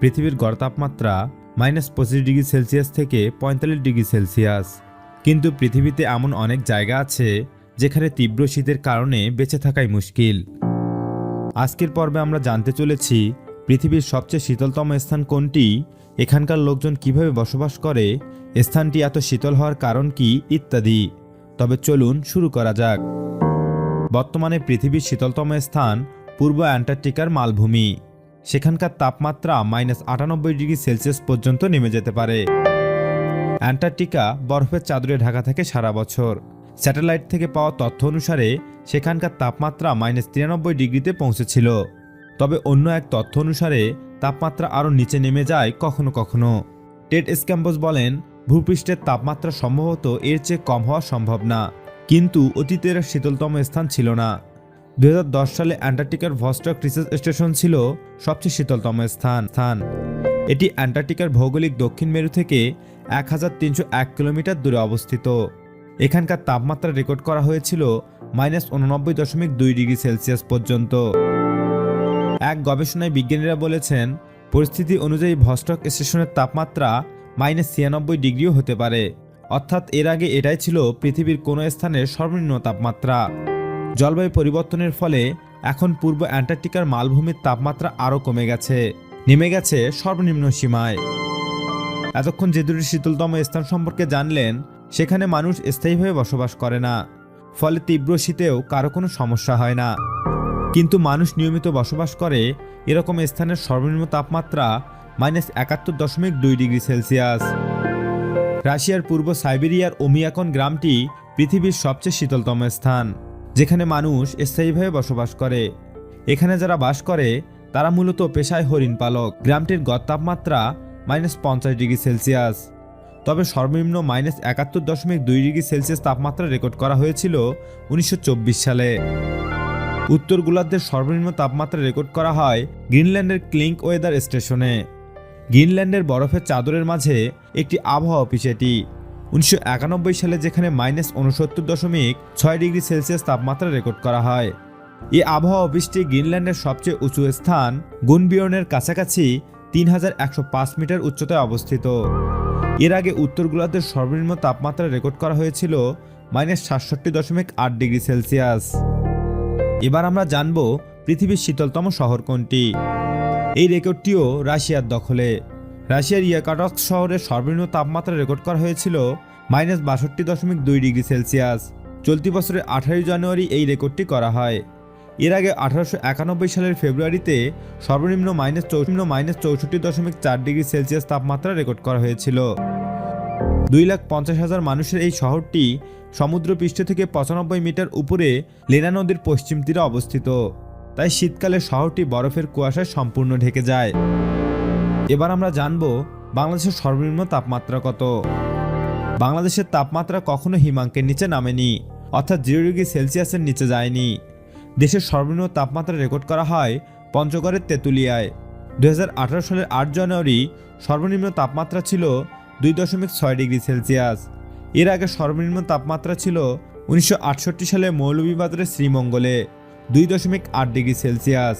পৃথিবীর গড় তাপমাত্রা মাইনাস পঁচিশ ডিগ্রি সেলসিয়াস থেকে পঁয়তাল্লিশ ডিগ্রি সেলসিয়াস। কিন্তু পৃথিবীতে এমন অনেক জায়গা আছে যেখানে তীব্র শীতের কারণে বেঁচে থাকাই মুশকিল। আজকের পর্বে আমরা জানতে চলেছি পৃথিবীর সবচেয়ে শীতলতম স্থান কোনটি, এখানকার লোকজন কীভাবে বসবাস করে, স্থানটি এত শীতল হওয়ার কারণ কি, ইত্যাদি। তবে চলুন শুরু করা যাক। বর্তমানে পৃথিবীর শীতলতম স্থান পূর্ব অ্যান্টার্কটিকার মালভূমি। সেখানকার তাপমাত্রা মাইনাস আটানব্বই ডিগ্রি সেলসিয়াস পর্যন্ত নেমে যেতে পারে। অ্যান্টার্কটিকা বরফের চাদরে ঢাকা থাকে সারা বছর। স্যাটেলাইট থেকে পাওয়া তথ্য অনুসারে, সেখানকার তাপমাত্রা মাইনাস তিরানব্বই ডিগ্রিতে পৌঁছেছিল। তবে অন্য এক তথ্য অনুসারে, তাপমাত্রা আরও নিচে নেমে যায় কখনো কখনো। টেড স্ক্যাম্বস বলেন, ভূপৃষ্ঠের তাপমাত্রা সম্ভবত এর চেয়ে কম হওয়া সম্ভব না। কিন্তু অতীতের শীতলতম স্থান ছিল না। দু হাজার দশ সালে অ্যান্টার্কটিকার ভস্টক রিসার্চ স্টেশন ছিল সবচেয়ে শীতলতম স্থান। স্থান। এটি অ্যান্টার্কটিকার ভৌগোলিক দক্ষিণ মেরু থেকে এক হাজার তিনশো এক কিলোমিটার দূরে অবস্থিত। এখানকার তাপমাত্রা রেকর্ড করা হয়েছিল মাইনাস উননব্বই দশমিক দুই ডিগ্রি সেলসিয়াস পর্যন্ত। এক গবেষণায় বিজ্ঞানীরা বলেছেন, পরিস্থিতি অনুযায়ী ভস্টক স্টেশনের তাপমাত্রা মাইনাস ছিয়ানব্বই ডিগ্রিও হতে পারে। অর্থাৎ এর আগে এটাই ছিল পৃথিবীর কোনো স্থানের সর্বনিম্ন তাপমাত্রা। জলবায়ু পরিবর্তনের ফলে এখন পূর্ব অ্যান্টার্কটিকার মালভূমির তাপমাত্রা আরও কমে গেছে। নেমে গেছে সর্বনিম্ন সীমায়। এতক্ষণ যে দুটি শীতলতম স্থান সম্পর্কে জানলেন, সেখানে মানুষ স্থায়ীভাবে বসবাস করে না। ফলে তীব্র শীতেও কারও কোনো সমস্যা হয় না। কিন্তু মানুষ নিয়মিত বসবাস করে, এরকম স্থানের সর্বনিম্ন তাপমাত্রা মাইনাস একাত্তর দশমিক দুই ডিগ্রি সেলসিয়াস। রাশিয়ার পূর্ব সাইবেরিয়ার ওমিয়াকন গ্রামটি পৃথিবীর সবচেয়ে শীতলতম স্থান। যেখানে মানুষ স্থায়ীভাবে বসবাস করে। এখানে যারা বাস করে, তারা মূলত পেশায় হরিণ পালক। গ্রামটির গড় তাপমাত্রা মাইনাস পঞ্চাশ ডিগ্রি সেলসিয়াস। তবে সর্বনিম্ন মাইনাস একাত্তর দশমিক দুই ডিগ্রি সেলসিয়াস তাপমাত্রা রেকর্ড করা হয়েছিল উনিশশো চব্বিশ সালে। উত্তর গোলার্ধের সর্বনিম্ন তাপমাত্রা রেকর্ড করা হয় গ্রিনল্যান্ডের ক্লিঙ্ক ওয়েদার স্টেশনে। গ্রিনল্যান্ডের বরফের চাদরের মাঝে একটি আবহাওয়া অফিস এটি। উনিশশো একানব্বই সালে যেখানে মাইনাস উনসত্তর দশমিক ছয় ডিগ্রি সেলসিয়াস তাপমাত্রা রেকর্ড করা হয়। এই আবহাওয়া অফিসটি গ্রিনল্যান্ডের সবচেয়ে উঁচু স্থান, গুনবিয়নের কাছাকাছি তিন হাজার একশো পাঁচ মিটার উচ্চতায় অবস্থিত। এর আগে উত্তর গোলার্ধের সর্বনিম্ন তাপমাত্রা রেকর্ড করা হয়েছিল মাইনাস সাতষট্টি দশমিক আট ডিগ্রি সেলসিয়াস। এবার আমরা জানব পৃথিবীর শীতলতম শহর কোনটি। এই রেকর্ডটিও রাশিয়ার দখলে। রাশিয়ার ইয়াকাটস্ক শহরে সর্বনিম্ন তাপমাত্রা রেকর্ড করা হয়েছিল মাইনাস বাষট্টি দশমিক দুই ডিগ্রি সেলসিয়াস। চলতি বছরের আঠারোই জানুয়ারি এই রেকর্ডটি করা হয়। এর আগে আঠারোশো একানব্বই সালের ফেব্রুয়ারিতে সর্বনিম্ন মাইনাস চৌষট্টি মাইনাস চৌষট্টি দশমিক চার ডিগ্রি সেলসিয়াস তাপমাত্রা রেকর্ড করা হয়েছিল। দুই লাখ পঞ্চাশ হাজার মানুষের এই শহরটি সমুদ্রপৃষ্ঠ থেকে পঁচানব্বই মিটার উপরে লেনা নদীর পশ্চিম তীরে অবস্থিত। তাই শীতকালে শহরটি বরফের কুয়াশায় সম্পূর্ণ ঢেকে যায়। এবার আমরা জানব বাংলাদেশের সর্বনিম্ন তাপমাত্রা কত। বাংলাদেশের তাপমাত্রা কখনো হিমাঙ্কের নিচে নামেনি, অর্থাৎ জিরো ডিগ্রি সেলসিয়াসের নিচে যায়নি। দেশের সর্বনিম্ন তাপমাত্রা রেকর্ড করা হয় পঞ্চগড়ের তেঁতুলিয়ায়। দু হাজার আঠারো সালের আট জানুয়ারি সর্বনিম্ন তাপমাত্রা ছিল দুই দশমিক ছয় ডিগ্রি সেলসিয়াস। এর আগে সর্বনিম্ন তাপমাত্রা ছিল উনিশশো আটষট্টি সালে মৌলভীবাজারের শ্রীমঙ্গলে, দুই দশমিক আট ডিগ্রি সেলসিয়াস।